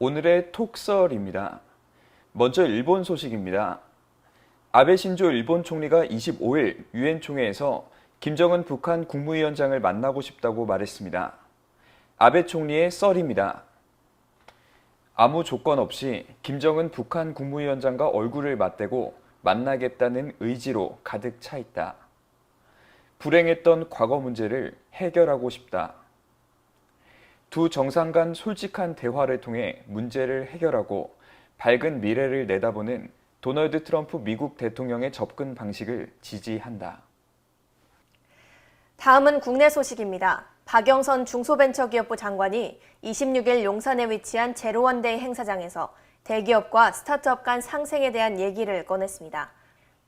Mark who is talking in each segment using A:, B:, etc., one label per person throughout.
A: 오늘의 톡설입니다. 먼저 일본 소식입니다. 아베 신조 일본 총리가 25일 유엔 총회에서 김정은 북한 국무위원장을 만나고 싶다고 말했습니다. 아베 총리의 썰입니다. 아무 조건 없이 김정은 북한 국무위원장과 얼굴을 맞대고 만나겠다는 의지로 가득 차 있다. 불행했던 과거 문제를 해결하고 싶다. 두 정상 간 솔직한 대화를 통해 문제를 해결하고 밝은 미래를 내다보는 도널드 트럼프 미국 대통령의 접근 방식을 지지한다.
B: 다음은 국내 소식입니다. 박영선 중소벤처기업부 장관이 26일 용산에 위치한 제로원데이 행사장에서 대기업과 스타트업 간 상생에 대한 얘기를 꺼냈습니다.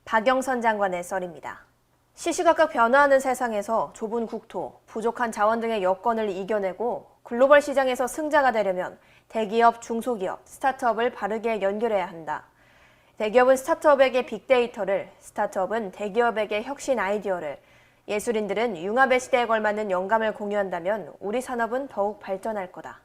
B: 박영선 장관의 썰입니다. 시시각각 변화하는 세상에서 좁은 국토, 부족한 자원 등의 여건을 이겨내고 글로벌 시장에서 승자가 되려면 대기업, 중소기업, 스타트업을 바르게 연결해야 한다. 대기업은 스타트업에게 빅데이터를, 스타트업은 대기업에게 혁신 아이디어를, 예술인들은 융합의 시대에 걸맞는 영감을 공유한다면 우리 산업은 더욱 발전할 거다.